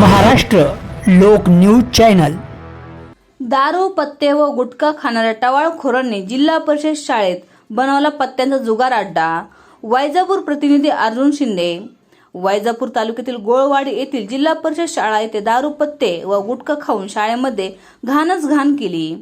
महाराष्ट्र लोक news channel. दारू पत्ते व गुटखा खाणाऱ्या टवाळखोरांनी जिल्हा परिषद शाळेत बनवला पत्त्यांचा जुगार अड्डा. वैजापूर प्रतिनिधी अर्जुन शिंदे. वैजापूर तालुक्यातील गोळवाडी येथील जिल्हा परिषद शाळा येथे दारू पत्ते व गुटखा खाऊन शाळेमध्ये घाणच घाण केली.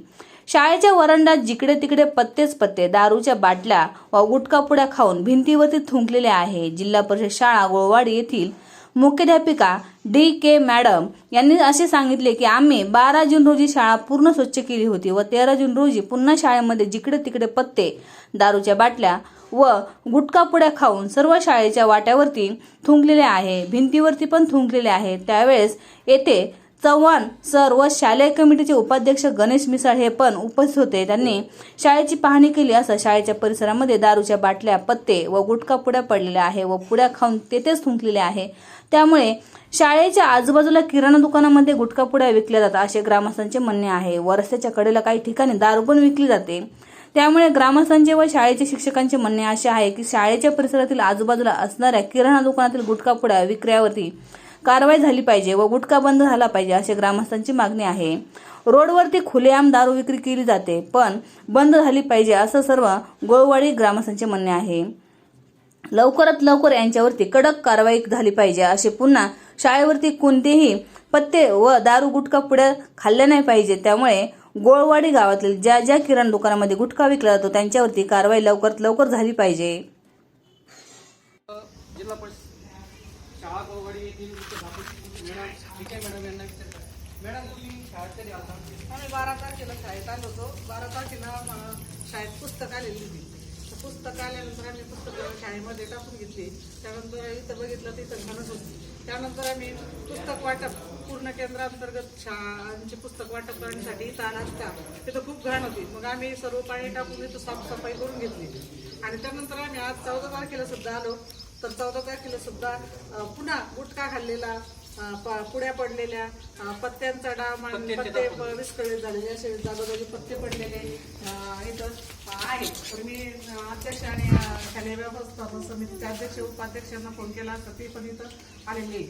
शाळेच्या वरांडात जिकडे तिकडे पत्तेच पत्ते दारूच्या बाटल्या व गुटखा पुड्या खाऊन भिंतीवरती थुंकलेले आहे. जिल्हा परिषद शाळा गोळवाडी येथील मुख्याध्यापिका डी के मॅडम यांनी असे सांगितले की आम्ही बारा जून रोजी शाळा पूर्ण स्वच्छ केली होती व तेरा जून रोजी पुन्हा शाळेमध्ये जिकडे तिकडे पत्ते दारूच्या बाटल्या व गुटखा पुड्या खाऊन सर्व शाळेच्या वाट्यावरती थुंकलेले आहे भिंतीवरती पण थुंकलेले आहे. त्यावेळेस येथे चव्हाण सर व शालेय कमिटीचे उपाध्यक्ष गणेश मिसाळ हे पण उपस्थित होते. त्यांनी शाळेची पाहणी केली असं शाळेच्या परिसरामध्ये दारूच्या बाटल्या पत्ते व गुटखा पुड्या पडलेल्या आहे व पुड्या खाऊन तेथेच थुंकलेल्या आहे. त्यामुळे शाळेच्या आजूबाजूला किराणा दुकानामध्ये गुटखा पुड्या विकल्या जातात असे ग्रामस्थांचे म्हणणे आहे. व रस्त्याच्या कडेला काही ठिकाणी दारू पण विकली जाते. त्यामुळे ग्रामस्थांचे व शाळेचे शिक्षकांचे म्हणणे असे आहे की शाळेच्या परिसरातील आजूबाजूला असणाऱ्या किराणा दुकानातील गुटखा पुड्या विक्र्यावरती कारवाई झाली पाहिजे व गुटखा बंद झाला पाहिजे असे ग्रामस्थांची मागणी आहे. रोडवरती खुलेआम दारू विक्री केली जाते पण बंद झाली पाहिजे असं सर्व गोळवाडी ग्रामस्थांचे म्हणणे आहे. लवकरात लवकर यांच्यावरती कडक कारवाई झाली पाहिजे असे पुन्हा शाळेवरती कोणतेही पत्ते व दारू गुटखा पुढे खाल्ल्या नाही पाहिजे. त्यामुळे गोळवाडी गावातील ज्या ज्या किराणा दुकानामध्ये गुटखा विकला जातो त्यांच्यावरती कारवाई लवकरात लवकर झाली पाहिजे. जिल्हा परिषद शाळा गोळवाडी येथील मॅडम विखे मॅडम यांना विचारतात मॅडम तुम्ही शाळेत कधी आलता आम्ही बारा तारखेला शाळेत आलो होतो. बारा तारखेला शाळेत पुस्तक आलेली होती. तर पुस्तक आल्यानंतर आम्ही पुस्तक शाळेमध्ये टाकून घेतली त्यानंतर इथं बघितलं तर इथं घालत होती. त्यानंतर आम्ही पुस्तक वाटप पूर्ण केंद्रांतर्गत शाळांचे पुस्तक वाटप करण्यासाठी इथं आला असता तिथं खूप घाण होती. मग आम्ही सर्व पाणी टाकून तिथं साफसफाई करून घेतली. आणि त्यानंतर आम्ही आज चौदा तारखेला सुद्धा आलो. तर चौदा तारखेला सुद्धा अं, पुन्हा गुटखा खाल्लेला पुड्या पडलेल्या पत्त्यांचा आणि पत्ते विस्कळीत झालेले असे जागोजागी पत्ते पडलेले इथं आहे. तर मी अध्यक्ष आणि शालेय व्यवस्थापन समितीचे अध्यक्ष उपाध्यक्षांना फोन केला तर ते पण इथं आलेले आहेत.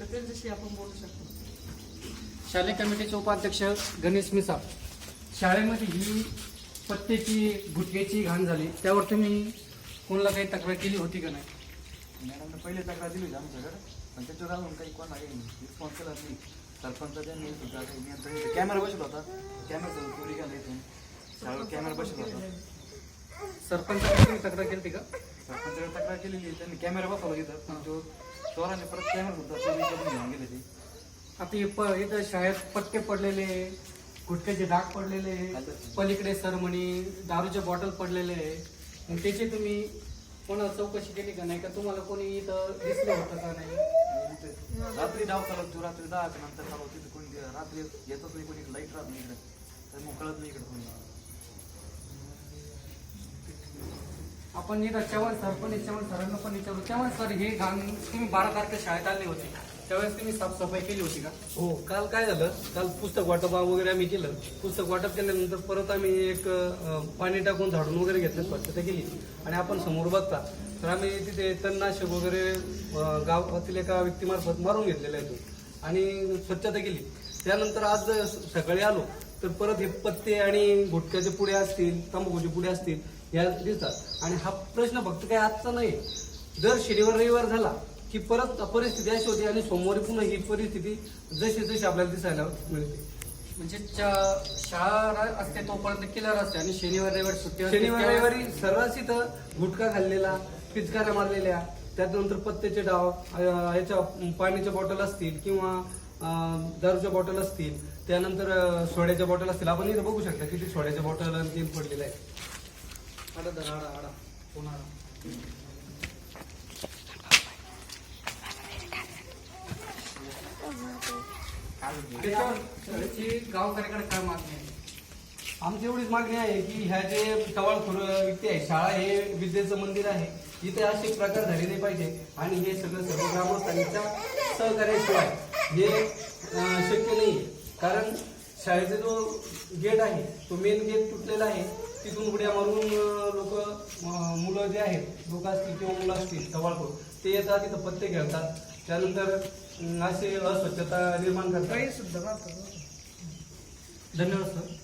तर त्यांच्याशी आपण बोलू शकतो. शालेय कमिटीचे उपाध्यक्ष गणेश मिसाळ. शाळेमध्ये ही पत्त्याची गुटख्याची घाण झाली. त्यावर तुम्ही कोणाला काही तक्रार केली होती का नाही? मॅडमने पहिले तक्रार दिली होती आमच्याकडे पण त्याच्यावर अजून काही कोण आहे रिस्पॉन्स केला नाही. सरपंचाच्या न्यूज होता नियंत्रण होतं. कॅमेरा बसत होता. कॅमेरा चोरी केला इथून. शाळेवर कॅमेरा बसत होता. सरपंचाकडे तुम्ही तक्रार केली होती का? सरपंचाकडे तक्रार केलेली आहे. त्यांनी कॅमेरा बसवला इथं पण तो चोराने परत कॅमेरा सुद्धा चोरी करून घेऊन गेले ते. आता हे प इथं शाळेत पट्टे पडलेले गुटख्याचे डाग पडलेले पलीकडे सरमणी दारूच्या बॉटल पडलेले मग त्याची तुम्ही कोणाला चौकशी केली का नाही का? तुम्हाला कोणी इथं दिसलं होतं का नाही? रात्री डाव चालत तो रात्री दहा नंतर चालू तिथे कोणी रात्री येतच नाही कोणी. लाइट राहत नाही इकडे. तर मग कळत नाही इकडे कोणी. आपण इथं चव्हाण सर पण चव्हाण सरांना पण विचारू. चव्हाण सर हे घाण तुम्ही बारा तारखेला शाळेत आले होते. त्यावेळेस तुम्ही साफसफाई केली होती का? हो. काल काय झालं? काल पुस्तक वाटप वगैरे आम्ही केलं. पुस्तक वाटप केल्यानंतर परत आम्ही एक पाणी टाकून झाडून वगैरे घेतलं स्वच्छता केली. आणि आपण समोर बघता तर आम्ही तिथे तणनाशक वगैरे गावातील एका व्यक्तीमार्फत मारून घेतलेलं आहे तो. आणि स्वच्छता केली. त्यानंतर आज सकाळी आलो तर परत हे पत्ते आणि गुटख्याचे पुढे असतील तंबाखूचे पुढे असतील या दिसतात. आणि हा प्रश्न फक्त काय आजचा नाही. दर शनिवार रविवार झाला की परत परिस्थिती अशी होती आणि सोमवारी पुन्हा ही परिस्थिती जशी जशी आपल्याला दिसायला मिळते म्हणजे शाळा असते तोपर्यंत किलर असते आणि शनिवार रविवार सुट्टी असते शनिवार रविवारी सर्रास इथं गुटखा खाल्लेला पिचकाऱ्या मारलेल्या त्यानंतर पत्त्याचे डाव अं, याच्या पाण्याच्या बॉटल असतील किंवा अं, दारूच्या बॉटल असतील त्यानंतर अं, सोड्याच्या बॉटल असतील आपण इथं बघू शकता किती सोड्याच्या बॉटल आणि तेल पडलेलं आहे आडा धरा, आडा, आडा. कोण आडा? शाळेची गावकऱ्याकडे काय मागणी आहे आमची एवढीच मागणी आहे की ह्या जे टवाळ व्यक्ती आहे शाळा हे विद्येचं मंदिर आहे. इथे असे प्रकार झाले नाही पाहिजे आणि हे सगळं सर्व ग्रामस्थांच्या सहकार्याशिवाय हे शक्य नाही कारण शाळेचा जो गेट आहे तो मेन गेट तुटलेला आहे. तिथून उड्या मारून लोक मुलं जे आहेत लोक असतील किंवा मुलं असतील टवाळखोर ते येतात तिथं पत्ते खेळतात. त्यानंतर अं, असे अस्वच्छता निर्माण करतात. काही सुद्धा धन्यवाद सर